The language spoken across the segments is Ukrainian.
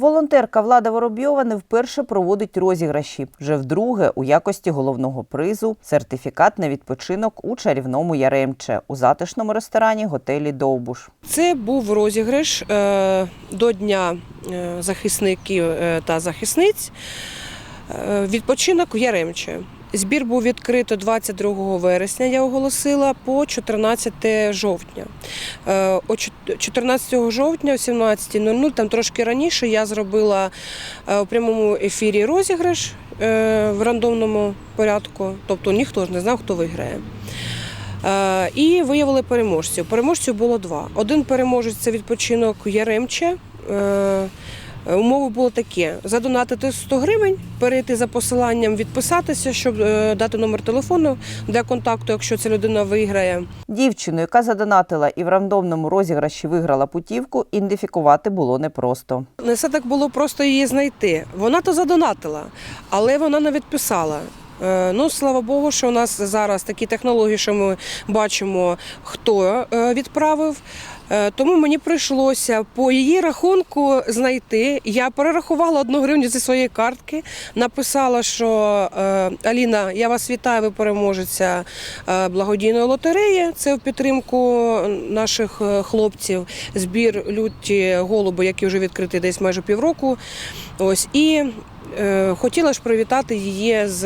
Волонтерка Влада Воробйова не вперше проводить розіграші. Вже вдруге у якості головного призу сертифікат на відпочинок у чарівному Яремче у затишному ресторані готелі Довбуш. Це був розіграш е, до Дня е, захисників е, та захисниць. Відпочинок в Яремче. Збір був відкрито 22 вересня, я оголосила, по 14 жовтня. Е, О 14 жовтня о 17.00, там трошки раніше, я зробила е, у прямому ефірі розіграш е, в рандомному порядку, тобто ніхто ж не знав, хто виграє. І виявили переможців. Переможців було два. Один переможець це відпочинок Яремче. Е, Умови було такі: задонатити 100 гривень, перейти за посиланням, відписатися, щоб е, дати номер телефону для контакту, якщо ця людина виграє. Дівчину, яка задонатила і в рандомному розіграші виграла путівку, ідентифікувати було непросто. Не все так було просто її знайти. Вона то задонатила, але вона не відписала. Е, Ну, слава Богу, що у нас зараз такі технології, що ми бачимо, хто е, відправив. Е, Тому мені прийшлося по її рахунку знайти. Я перерахувала одну гривню зі своєї картки, написала, що Аліна, я вас вітаю, ви переможеця е, благодійної лотереї. Це в підтримку наших хлопців. Збір люті голуби, який вже відкритий десь майже півроку. Ось і хотіла ж привітати її з,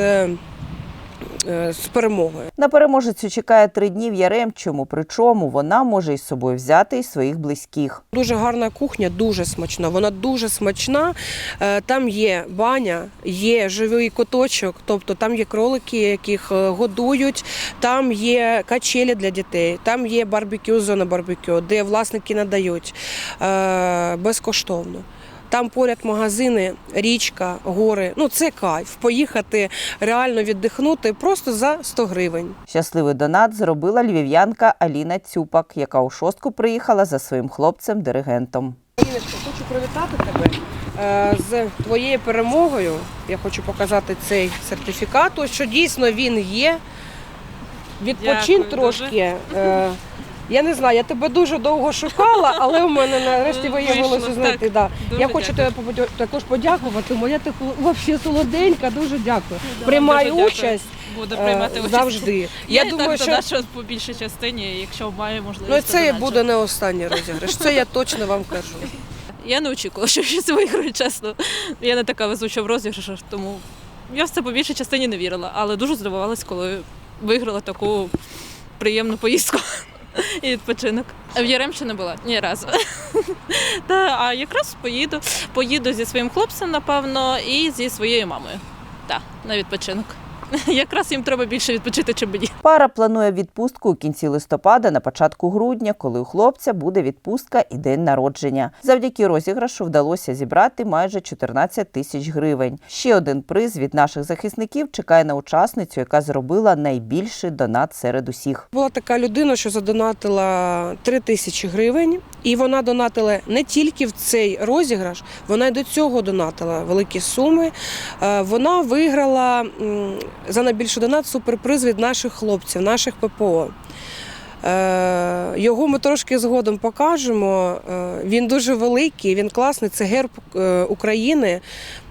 е, з перемогою. На переможецю чекає три дні в Яремчому, причому вона може із собою взяти і своїх близьких. Дуже гарна кухня, дуже смачна. Вона дуже смачна. Е, Там є баня, є живий куточок, тобто там є кролики, яких е, годують, там є качелі для дітей, там є барбекю, зона барбекю, де власники надають е, безкоштовно. Там поряд магазини, річка, гори. Ну це кайф. Поїхати реально віддихнути просто за 100 гривень. Щасливий донат зробила львів'янка Аліна Цюпак, яка у шостку приїхала за своїм хлопцем-диригентом. Іночка, хочу привітати тебе е, з твоєю перемогою. Я хочу показати цей сертифікат, ось що дійсно він є. Відпочин Дякую трошки. Е, Я не знаю, я тебе дуже довго шукала, але у мене нарешті Ну, виявилося вийшло, знайти. так. Да. Дуже Я хочу дякую. тебе пободя- також подякувати. Моя ти взагалі солоденька, дуже дякую. Да, Приймаю дуже дякую. участь Буду е, приймати участь. завжди. Я, Я і думаю, так що доначу по більшій частині, якщо маю ну, можливість. це доначу. буде не останній розіграш. Це я точно вам кажу. Я не очікувала, що щось виграю, чесно. Я не така везуча в розіграшах, тому я в це по більшій частині не вірила, але дуже здивувалась, коли виграла таку приємну поїздку. І відпочинок. В Яремче не була ні разу. Та, а якраз поїду. Поїду зі своїм хлопцем, напевно, і зі своєю мамою. Так, на відпочинок. Якраз їм треба більше відпочити, чим мені. Пара планує відпустку у кінці листопада на початку грудня, коли у хлопця буде відпустка і день народження. Завдяки розіграшу вдалося зібрати майже 14 тисяч гривень. Ще один приз від наших захисників чекає на учасницю, яка зробила найбільший донат серед усіх. Була така людина, що задонатила 3 тисячі гривень, і вона донатила не тільки в цей розіграш, вона й до цього донатила великі суми. Е, Вона виграла за найбільший донат суперприз від наших хлопців, наших ППО. Е, Його ми трошки згодом покажемо. Е, Він дуже великий, він класний. Це герб е, України.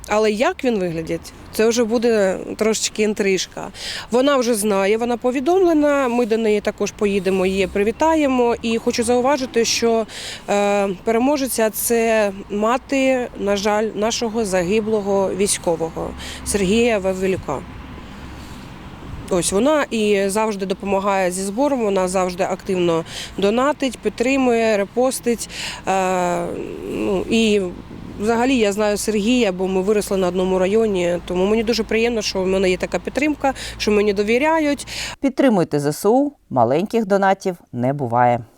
Але як він виглядить, це вже буде трошечки інтрижка. Вона вже знає, вона повідомлена. Ми до неї також поїдемо, її привітаємо. І хочу зауважити, що переможеця це мати, на жаль, нашого загиблого військового Сергія Вавилюка. Ось вона і завжди допомагає зі збором. Вона завжди активно донатить, підтримує, репостить. Е, ну і взагалі я знаю Сергія, бо ми виросли на одному районі. Тому мені дуже приємно, що в мене є така підтримка, що мені довіряють. Підтримуйте ЗСУ, маленьких донатів не буває.